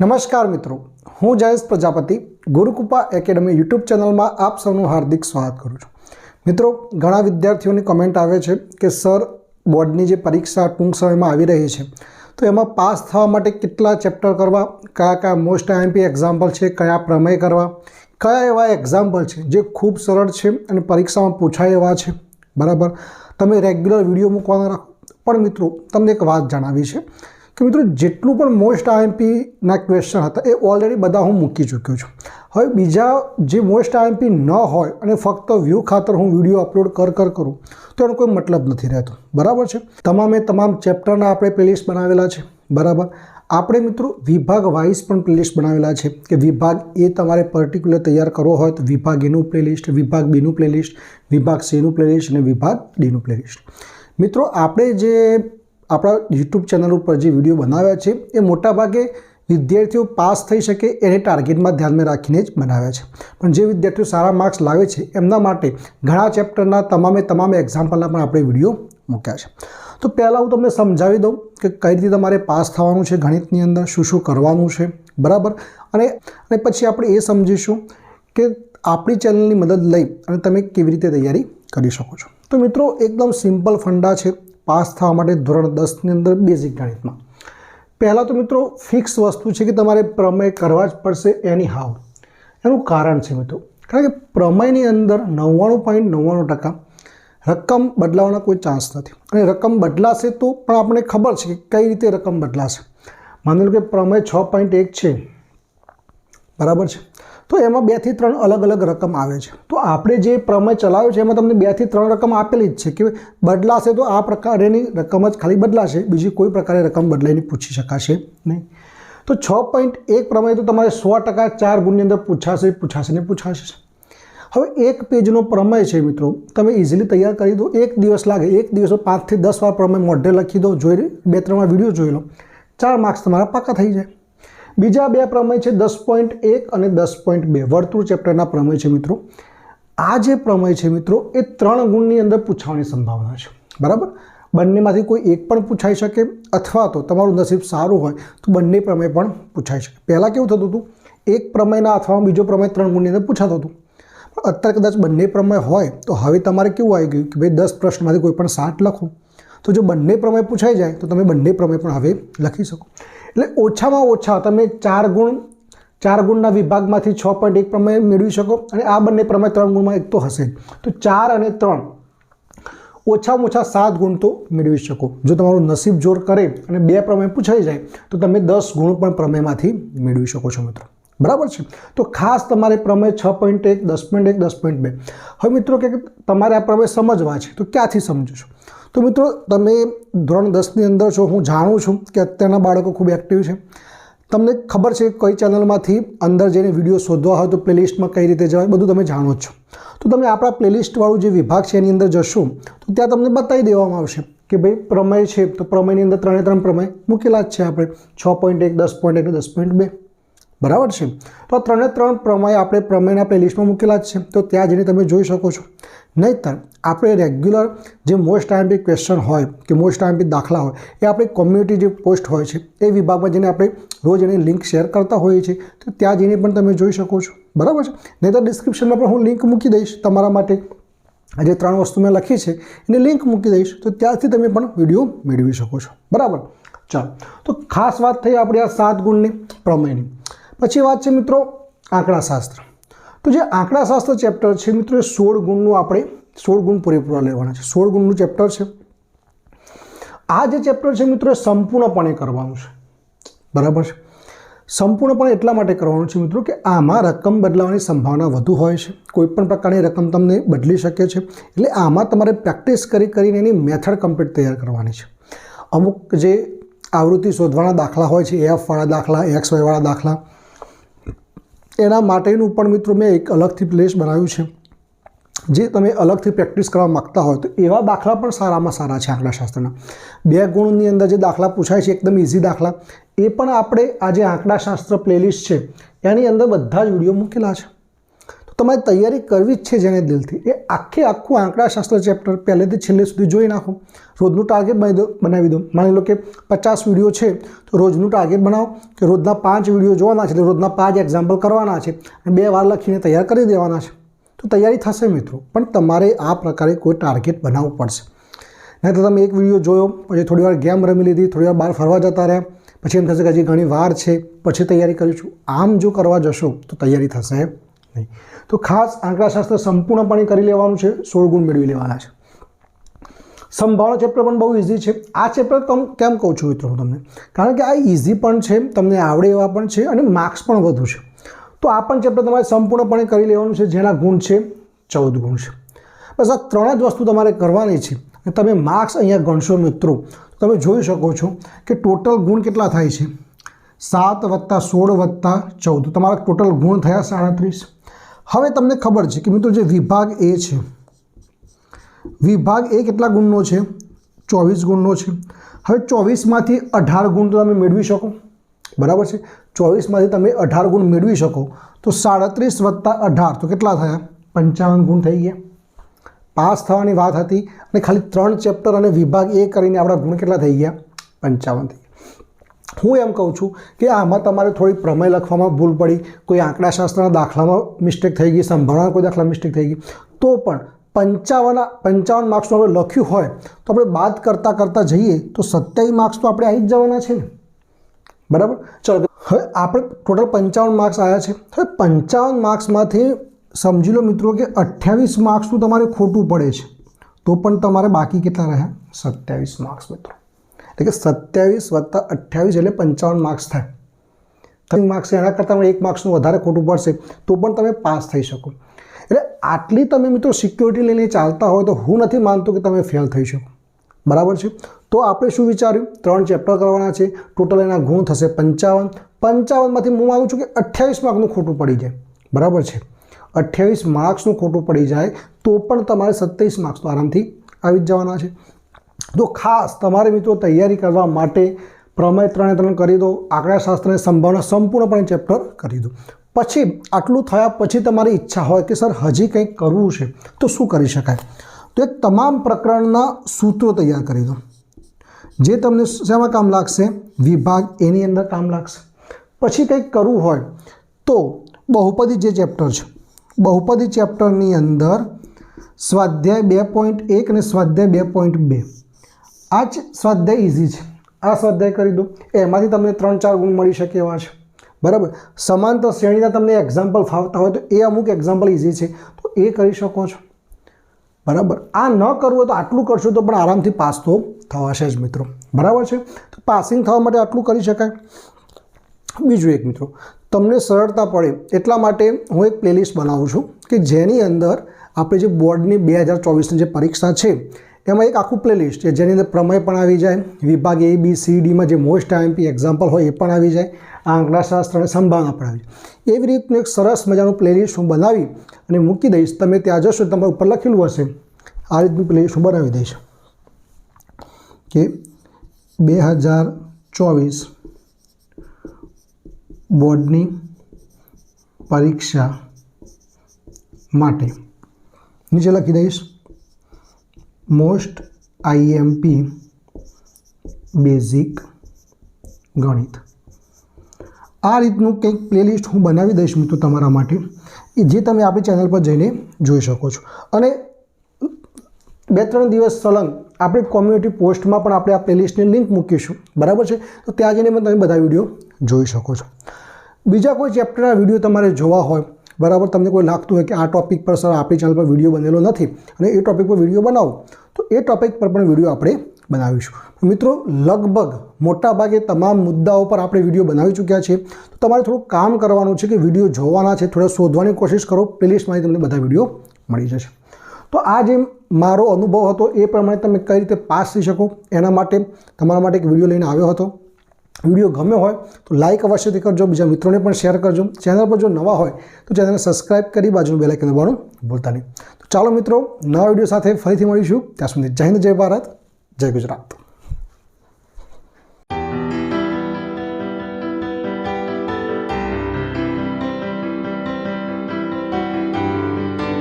નમસ્કાર મિત્રો, હું જયેશ પ્રજાપતિ, ગુરુકૃપા એકેડમી યુટ્યુબ ચેનલમાં આપ સૌનું હાર્દિક સ્વાગત કરું છું. મિત્રો, ઘણા વિદ્યાર્થીઓની કમેન્ટ આવે છે કે, સર, બોર્ડની જે પરીક્ષા ટૂંક સમયમાં આવી રહી છે, તો એમાં પાસ થવા માટે કેટલા ચેપ્ટર કરવા, કયા કયા મોસ્ટ આઈએમપી એક્ઝામ્પલ છે, કયા પ્રમેય કરવા, કયા એવા એક્ઝામ્પલ છે જે ખૂબ સરળ છે અને પરીક્ષામાં પૂછાય એવા છે? બરાબર? તમે રેગ્યુલર વીડિયો મૂકવાના રાખો. પણ મિત્રો, તમને એક વાત જણાવી છે. કે મિત્રો જેટલું પણ મોસ્ટ આઈએમપીના ક્વેશ્ચન હતા, એ ઓલરેડી બધા હું મૂકી ચૂક્યો છું. હવે બીજા જે મોસ્ટ આઈએમપી ન હોય અને ફક્ત વ્યૂ ખાતર હું વીડિયો અપલોડ કર કર કરું, તો એનો કોઈ મતલબ નથી રહેતો. બરાબર છે? તમામે તમામ ચેપ્ટરના આપણે પ્લેલિસ્ટ બનાવેલા છે. બરાબર? આપણે મિત્રો વિભાગ વાઇઝ પણ પ્લેલિસ્ટ બનાવેલા છે કે વિભાગ એ તમારે પર્ટિક્યુલર તૈયાર કરવો હોય તો વિભાગ એનું પ્લેલિસ્ટ વિભાગ બીનું પ્લેલિસ્ટ વિભાગ સીનું પ્લેલિસ્ટ અને વિભાગ ડીનું પ્લેલિસ્ટ મિત્રો આપણે જે આપણા યુટ્યુબ ચેનલ ઉપર જે વીડિયો બનાવ્યા છે, એ મોટાભાગે વિદ્યાર્થીઓ પાસ થઈ શકે એને ટાર્ગેટમાં ધ્યાનમાં રાખીને જ બનાવ્યા છે. પણ જે વિદ્યાર્થીઓ સારા માર્ક્સ લાવે છે, એમના માટે ઘણા ચેપ્ટરના તમામે તમામ એક્ઝામ્પલના પણ આપણે વીડિયો મૂક્યા છે. તો પહેલાં હું તમને સમજાવી દઉં કે કઈ રીતે તમારે પાસ થવાનું છે, ગણિતની અંદર શું શું કરવાનું છે, બરાબર? અને અને પછી આપણે એ સમજીશું કે આપણી ચેનલની મદદ લઈ અને તમે કેવી રીતે તૈયારી કરી શકો છો. તો મિત્રો, એકદમ સિમ્પલ ફંડા છે. પાસ થવા માટે ધોરણ દસની અંદર બેઝિક ગણિતમાં. પહેલાં તો મિત્રો ફિક્સ વસ્તુ છે કે તમારે પ્રમેય કરવા જ પડશે એની હાવ. એનું કારણ છે મિત્રો. કારણ કે પ્રમેયની અંદર નવ્વાણું પોઈન્ટ નવ્વાણું ટકા રકમ બદલાવાના કોઈ ચાન્સ નથી. અને રકમ બદલાશે તો પણ આપણે ખબર છે કે કઈ રીતે રકમ બદલાશે. માની લો કે પ્રમેય છ પોઈન્ટ એક છે. બરાબર છે? તો એમાં બેથી ત્રણ અલગ અલગ રકમ આવે છે. તો આપણે જે પ્રમેય ચલાવ્યો છે, એમાં તમને બેથી ત્રણ રકમ આપેલી જ છે કે બદલાશે તો આ પ્રકારેની રકમ જ ખાલી બદલાશે, બીજી કોઈ પ્રકારે રકમ બદલાઈને પૂછી શકાશે નહીં. તો છ પોઈન્ટ એક પ્રમેય તો તમારે સો ટકા ચાર ગુણની અંદર પૂછાશે પૂછાશે ને પૂછાશે. હવે એક પેજનો પ્રમેય છે મિત્રો, તમે ઇઝીલી તૈયાર કરી દો. એક દિવસ લાગે, એક દિવસ પાંચથી દસ વાર પ્રમેય મોઢે લખી દો, જોઈ બે ત્રણ વાર વીડિયો જોઈ લો. ચાર માર્ક્સ તમારા પાકા થઈ જાય. બીજા બે પ્રમેય છે દસ પોઈન્ટ એક અને દસ પોઈન્ટ બે. વર્તુળ ચેપ્ટરના પ્રમેય છે મિત્રો. આ જે પ્રમેય છે મિત્રો, એ ત્રણ ગુણની અંદર પૂછવાની સંભાવના છે. બરાબર? બંનેમાંથી કોઈ એક પણ પૂછાઈ શકે અથવા તો તમારું નસીબ સારું હોય તો બંને પ્રમેય પણ પૂછાઈ શકે. પહેલાં કેવું થતું હતું? એક પ્રમેયના અથવા બીજો પ્રમેય ત્રણ ગુણની અંદર પૂછાતું હતું. પણ અત્યારે કદાચ બંને પ્રમેય હોય તો હવે તમારે કેવું આવી ગયું કે ભાઈ દસ પ્રશ્નમાંથી કોઈ પણ સાત લખો. તો જો બંને પ્રમેય પૂછાઈ જાય તો તમે બંને પ્રમેય પણ હવે લખી શકો. એટલે ઓછામાં ઓછા તમે ચાર ગુણ, ચાર ગુણના વિભાગમાંથી છ પોઈન્ટ એક પ્રમેય મેળવી શકો અને આ બંને પ્રમેય ત્રણ ગુણમાં એક તો હશે. તો ચાર અને ત્રણ, ઓછામાં ઓછા સાત ગુણ તો મેળવી શકો. જો તમારું નસીબ જોર કરે અને બે પ્રમેય પૂછાઈ જાય, તો તમે દસ ગુણ પણ પ્રમેયમાંથી મેળવી શકો છો મિત્રો. બરાબર છે? તો ખાસ તમારે પ્રમેય છ પોઈન્ટ એક, દસ પોઈન્ટ એક, દસ પોઈન્ટ બે. હવે મિત્રો કે તમારે આ પ્રમેય સમજવા છે, તો ક્યાંથી સમજો છો? તો મિત્રો, તમે ધોરણ દસની અંદર છો, હું જાણું છું કે અત્યારના બાળકો ખૂબ એક્ટિવ છે. તમને ખબર છે કઈ ચેનલમાંથી અંદર જઈને વીડિયો શોધવા હોય તો પ્લેલિસ્ટમાં કઈ રીતે જવાય, બધું તમે જાણો છો. તો તમે આપણા પ્લેલિસ્ટવાળું જે વિભાગ છે, એની અંદર જશો, તો ત્યાં તમને બતાવી દેવામાં આવશે કે ભાઈ, પ્રમેય છે, તો પ્રમેયની અંદર ત્રણે ત્રણ પ્રમેય મૂકેલા જ છે આપણે. છ પોઈન્ટ એક, દસ પોઈન્ટ એક દસ પોઈન્ટ બે. બરાબર છે? તો ત્રણે ત્રણ પ્રમેય આપણે પ્રમેયના પ્લેલિસ્ટમાં મૂકેલા જ છે. તો ત્યાં જઈને તમે જોઈ શકો છો. નહીંતર, આપણે રેગ્યુલર જે મોસ્ટ આઈએમપી ક્વેશ્ચન હોય કે મોસ્ટ આઈએમપી દાખલા હોય, એ આપણી કોમ્યુનિટી જે પોસ્ટ હોય છે, એ વિભાગમાં જઈને આપણે રોજ એની લિંક શેર કરતા હોઈએ છીએ. તો ત્યાં જઈને પણ તમે જોઈ શકો છો. બરાબર છે? નહીંતર ડિસ્ક્રિપ્શનમાં પણ હું લિંક મૂકી દઈશ તમારા માટે. આ જે ત્રણ વસ્તુ મેં લખી છે, એની લિંક મૂકી દઈશ. તો ત્યાંથી તમે પણ વીડિયો મેળવી શકો છો. બરાબર? ચાલો. તો ખાસ વાત થઈ આપણી આ સાત ગુણની પ્રમેયની. પછી વાત છે મિત્રો આંકડાશાસ્ત્ર. તો જે આંકડાશાસ્ત્ર ચેપ્ટર છે મિત્રો, એ સોળ ગુણનું આપણે, સોળ ગુણ પૂરેપૂરા લેવાના છે. સોળ ગુણનું ચેપ્ટર છે. આ જે ચેપ્ટર છે મિત્રો, એ સંપૂર્ણપણે કરવાનું છે. બરાબર છે? સંપૂર્ણપણે એટલા માટે કરવાનું છે મિત્રો કે આમાં રકમ બદલાવાની સંભાવના વધુ હોય છે. કોઈપણ પ્રકારની રકમ તમને બદલી શકે છે. એટલે આમાં તમારે પ્રેક્ટિસ કરી કરીને એની મેથડ કમ્પ્લીટ તૈયાર કરવાની છે. અમુક જે આવૃત્તિ શોધવાના દાખલા હોય છે એફવાળા દાખલા એક્સ વાયવાળા દાખલા એના માટેનું પણ મિત્રો મેં એક અલગથી પ્લેસ બનાવ્યું છે. જે તમે અલગથી પ્રેક્ટિસ કરવા માગતા હોય તો એવા દાખલા પણ સારામાં સારા છે આંકડાશાસ્ત્રના. બે ગુણની અંદર જે દાખલા પૂછાય છે, એકદમ ઇઝી દાખલા. એ પણ આપણે આ જે આંકડાશાસ્ત્ર પ્લેલિસ્ટ છે. એની અંદર બધા જ વીડિયો મૂકેલા છે. તમારે તૈયારી કરવી જ છે જેને દિલથી. એ આખે આખું આંકડાશાસ્ત્ર ચેપ્ટર પહેલેથી છેલ્લે સુધી જોઈ નાખો. રોજનું ટાર્ગેટ બનાવી દો બનાવી દો. માની લો કે પચાસ વીડિયો છે, તો રોજનું ટાર્ગેટ બનાવો કે રોજના પાંચ વીડિયો જોવાના છે, એટલે રોજના પાંચ એક્ઝામ્પલ કરવાના છે અને બે વાર લખીને તૈયાર કરી દેવાના છે. તો તૈયારી થશે મિત્રો, પણ તમારે આ પ્રકારે કોઈ ટાર્ગેટ બનાવવું પડશે. નહીં તો તમે એક વીડિયો જોયો, પછી થોડી વાર ગેમ રમી લીધી, થોડી વાર બહાર ફરવા જતા રહ્યા, પછી એમ થશે કે હજી ઘણી વાર છે, પછી તૈયારી કરીશું. આમ જો કરવા જશો, તો તૈયારી થશે નહીં. તો ખાસ આંકડાશાસ્ત્ર સંપૂર્ણપણે કરી લેવાનું છે, સોળ ગુણ મેળવી લેવાના છે. સંભાવના ચેપ્ટર પણ બહુ ઇઝી છે. આ ચેપ્ટર કમ, કેમ કહું છું મિત્રો તમને? કારણ કે આ ઇઝી પણ છે, તમને આવડે એવા પણ છે અને માર્ક્સ પણ વધુ છે. તો આ પણ ચેપ્ટર તમારે સંપૂર્ણપણે કરી લેવાનું છે, જેના ગુણ છે, ચૌદ ગુણ છે. બસ આ ત્રણ જ વસ્તુ તમારે કરવાની છે તમે માર્ક્સ અહીંયા ગણશો મિત્રો. તમે જોઈ શકો છો કે ટોટલ ગુણ કેટલા થાય છે? સાત વત્તા સોળ વત્તા ચૌદ. તમારા ટોટલ ગુણ થયા સાડત્રીસ હવે તમને ખબર છે કે મિત્રો જે વિભાગ એ છે, વિભાગ એ કેટલા ગુણનો છે? ચોવીસ ગુણનો છે. હવે ચોવીસમાંથી અઢાર ગુણ તો તમે મેળવી શકો. બરાબર છે? ચોવીસમાંથી તમે અઢાર ગુણ મેળવી શકો. તો સાડત્રીસ વત્તા અઢાર, તો કેટલા થયા? પંચાવન ગુણ થઈ ગયા. પાસ થવાની વાત હતી અને ખાલી ત્રણ ચેપ્ટર અને વિભાગ એ કરીને આપણા ગુણ કેટલા થઈ ગયા? પંચાવન થઈ હું એમ કહું છું કે આમાં તમારે થોડી પ્રમેય લખવામાં ભૂલ પડી, કોઈ આંકડાશાસ્ત્રના દાખલામાં મિસ્ટેક થઈ ગઈ સંભાવના કોઈ દાખલા મિસ્ટેક થઈ ગઈ, તો પણ પંચાવન પંચાવન માર્ક્સનું આપણે લખ્યું હોય, તો આપણે બાદ કરતાં કરતાં જઈએ, તો સત્યાવીસ માર્ક્સ તો આપણે આવી જ જવાના છે ને. બરાબર? ચલો, હવે આપણે ટોટલ પંચાવન માર્ક્સ આવ્યા છે. હવે પંચાવન માર્ક્સમાંથી સમજી લો મિત્રો કે અઠ્યાવીસ માર્ક્સનું તમારે ખોટું પડે છે. તો પણ તમારે બાકી કેટલા રહ્યા? સત્યાવીસ માર્ક્સ મિત્રો. એટલે કે સત્યાવીસ વત્તા અઠ્યાવીસ એટલે પંચાવન માર્ક્સ થાય ત્રણ માર્ક્સ એના કરતાં એક માર્ક્સનું વધારે ખોટું પડશે તો પણ તમે પાસ થઈ શકો એટલે આટલી તમે મિત્રો સિક્યોરિટી લઈને ચાલતા હોય તો હું નથી માનતો કે તમે ફેલ થઈ શકો। બરાબર છે? તો આપણે શું વિચાર્યું? ત્રણ ચેપ્ટર કરવાના છે ટોટલ એના ગુણ થશે પંચાવન. પંચાવનમાંથી હું માનું છું કે અઠ્યાવીસ માર્કનું ખોટું પડી જાય। બરાબર છે? અઠ્યાવીસ માર્ક્સનું ખોટું પડી જાય, તો પણ તમારે સત્યાવીસ માર્ક્સ તો આરામથી આવી જ જવાના છે। તો ખાસ તમારે મિત્રો તૈયારી કરવા માટે પ્રમેય ત્રણે ત્રણ કરી દો, આંકડાશાસ્ત્રને સંભાવના સંપૂર્ણપણે ચેપ્ટર કરી દો. પછી આટલું થયા પછી તમારી ઈચ્છા હોય કે, સર, હજી કંઈક કરવું છે, તો શું કરી શકાય? તો એક તમામ પ્રકરણના સૂત્રો તૈયાર કરી દો. જે તમને શેમાં કામ લાગશે? વિભાગ એની અંદર કામ લાગશે. પછી કંઈક કરવું હોય તો બહુપદી જે ચેપ્ટર છે, બહુપદી ચેપ્ટરની અંદર સ્વાધ્યાય બે પોઈન્ટ એક અને સ્વાધ્યાય બે પોઈન્ટ બે. આ જ સ્વાધ્યાય ઇઝી છે. આ સ્વાધ્યાય કરી દો. એમાંથી તમને ત્રણ ચાર ગુણ મળી શકે એવા છે. બરાબર? સમાંતર શ્રેણીના તમને એક્ઝામ્પલ ફાવતા હોય તો એ અમુક એક્ઝામ્પલ ઇઝી છે. તો એ કરી શકો છો. બરાબર? આ ન કરવું હોય તો આટલું કરશો તો પણ આરામથી પાસ તો થવાશે જ મિત્રો. બરાબર છે? તો પાસિંગ થવા માટે આટલું કરી શકાય. બીજું એક મિત્રો, તમને સરળતા પડે એટલા માટે હું એક પ્લેલિસ્ટ બનાવું છું કે જેની અંદર આપણે જે બોર્ડની બે હજાર ચોવીસની જે પરીક્ષા છે એમાં એક આખું પ્લેલિસ્ટ છે, જેની અંદર પ્રમેય પણ આવી જાય, વિભાગ એ બી સી ડીમાં જે મોસ્ટ આઈએમપી એક્ઝામ્પલ હોય એ પણ આવી જાય, આ આંકડાશાસ્ત્ર અને સંભાવના પણ આવી જાય. એવી રીતનું એક સરસ મજાનું પ્લેલિસ્ટ હું બનાવી અને મૂકી દઈશ. તમે ત્યાં જશો તમારા ઉપર લખેલું હશે. આ રીતનું પ્લેલિસ્ટ હું બનાવી દઈશ. કે બે હજાર ચોવીસ બોર્ડની પરીક્ષા માટે નીચે લખી દઈશ. મોસ્ટ આઈએમપી બેઝિક ગણિત. આ રીતનું કંઈક પ્લેલિસ્ટ હું બનાવી દઈશ મિત્રો તમારા માટે એ જે તમે આપણી ચેનલ પર જઈને જોઈ શકો છો. અને બે ત્રણ દિવસ સલંગ આપણી કોમ્યુનિટી પોસ્ટમાં પણ આપણે આ પ્લેલિસ્ટની લિંક મૂકીશું. બરાબર છે? તો ત્યાં જઈને પણ તમે બધા વીડિયો જોઈ શકો છો. બીજા કોઈ ચેપ્ટરના વીડિયો તમારે જોવા હોય બરાબર તમને કોઈ લાગતું હોય કે આ ટૉપિક પર સર આપણી ચેનલ પર વીડિયો બનેલો નથી અને એ ટૉપિક પર વીડિયો બનાવો, તો એ ટૉપિક પર પણ વીડિયો આપણે બનાવીશું. મિત્રો, લગભગ મોટાભાગે તમામ મુદ્દાઓ પર આપણે વીડિયો બનાવી ચૂક્યા છે. તો તમારે થોડું કામ કરવાનું છે કે વીડિયો જોવાના છે, થોડા શોધવાની કોશિશ કરો પ્લેલિસ્ટમાંથી તમને બધા વીડિયો મળી જશે. તો આ જે મારો અનુભવ હતો એ પ્રમાણે તમે કઈ રીતે પાસ થઈ શકો, એના માટે, તમારા માટે એક વીડિયો લઈને આવ્યો હતો. વીડિયો ગમ્યો હોય તો લાઇક અવશ્યથી કરજો, બીજા મિત્રોને પણ શેર કરજો. ચેનલ પર જો નવા હોય તો ચેનલને સબસ્ક્રાઇબ કરી બાજુનું બેલાઇકન દબાવવાનું ભૂલતા નહીં. તો ચાલો મિત્રો, નવા વીડિયો સાથે ફરીથી મળીશું. ત્યાં સુધી જય હિન્દ, જય ભારત, જય ગુજરાત.